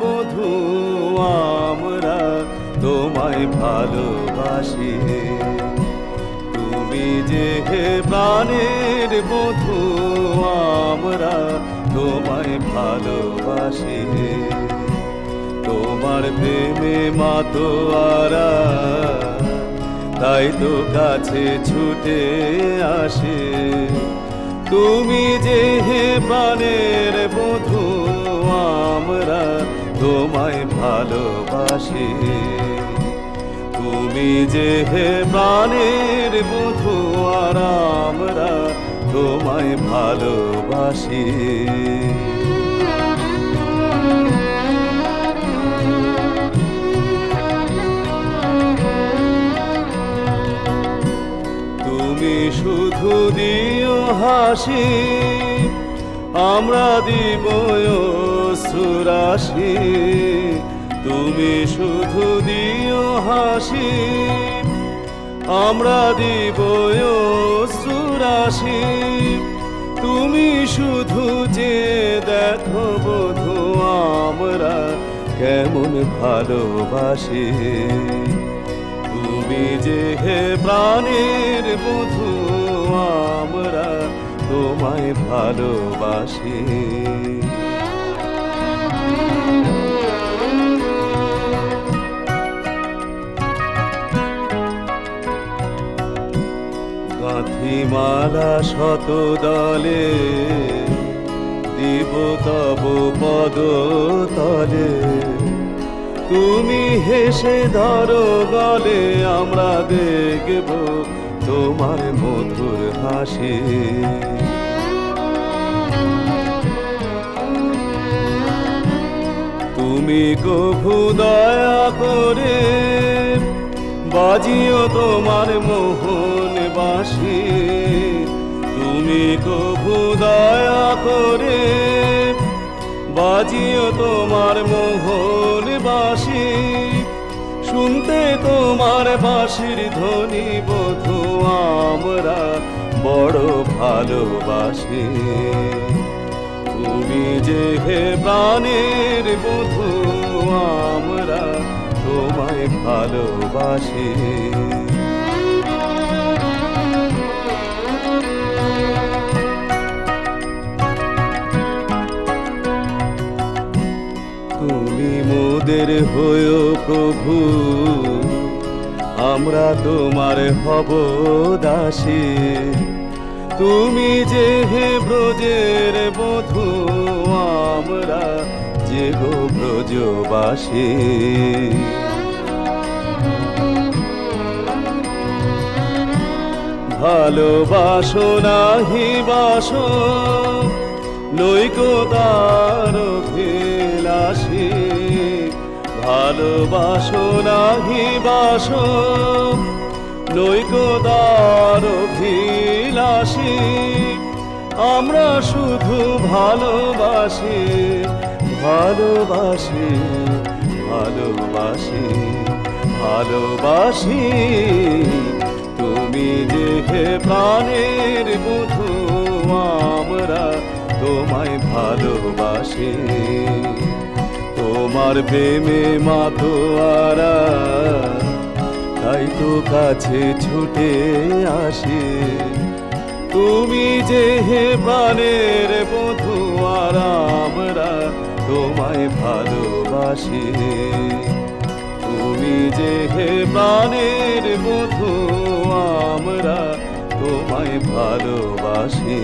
বধূ, আমরা তোমায় ভালোবাসি। তুমি যে হে প্রাণের বধূ, আমরা তোমায় ভালোবাসি। তোমার প্রেমে মাতোয়ারা তাই তো কাছে ছুটে আসে। তুমি যে হে প্রাণের বধূ, আমরা তোমায় ভালোবাসি। তুমি যে হে প্রাণের বধূ, আর আমরা তোমায় ভালোবাসি। তুমি শুধু দিও হাসি, আমরা দিব সুরাশি। তুমি শুধু দিও হাসি, আমরা দিব সুরাশি। তুমি শুধু যে দেখো বধু, আমরা কেমন ভালোবাসি। তুমি যে হে প্রাণের বধু আমরা তোমায় ভালোবাসি। গাঁথিমালা শত দলে দিব তব পদ তলে। তুমি হেসে ধরো গলে, আমরা দেখব তোমার মধুর হাসি। তুমি কভু দয়া করে বাজিও তোমার মোহন বাসি তুমি কভু দয়া করে বাজিও তোমার মোহন বাসি শুনতে তোমার বাঁশির ধ্বনি বধু, আমরা বড় ভালোবাসি। তুমি যে হে প্রাণের বধু, আমরা তোমায় ভালোবাসি। মোদের হয়েও প্রভু, আমরা তোমার হব দাসী। তুমি যে হে ব্রজের বধু, আমরা যে গো ব্রজবাসী। ভালোবাসো নাহি বাসো, নৈকতার ভিলাসী ভালোবাসো নাহি বাসো নৈকতার ভিলাসী আমরা শুধু ভালোবাসি ভালোবাসি ভালোবাসি ভালোবাসি। তুমি যে প্রাণের বধু আমরা তোমায় ভালোবাসি। তোমার প্রেমে মাতোয়ারা তাই তো কাছে ছুটে আসে। তুমি যে হে প্রাণের বধু আর আমরা তোমায় ভালোবাসি। তুমি যে হে প্রাণের বধু, আমরা তোমায় ভালোবাসি।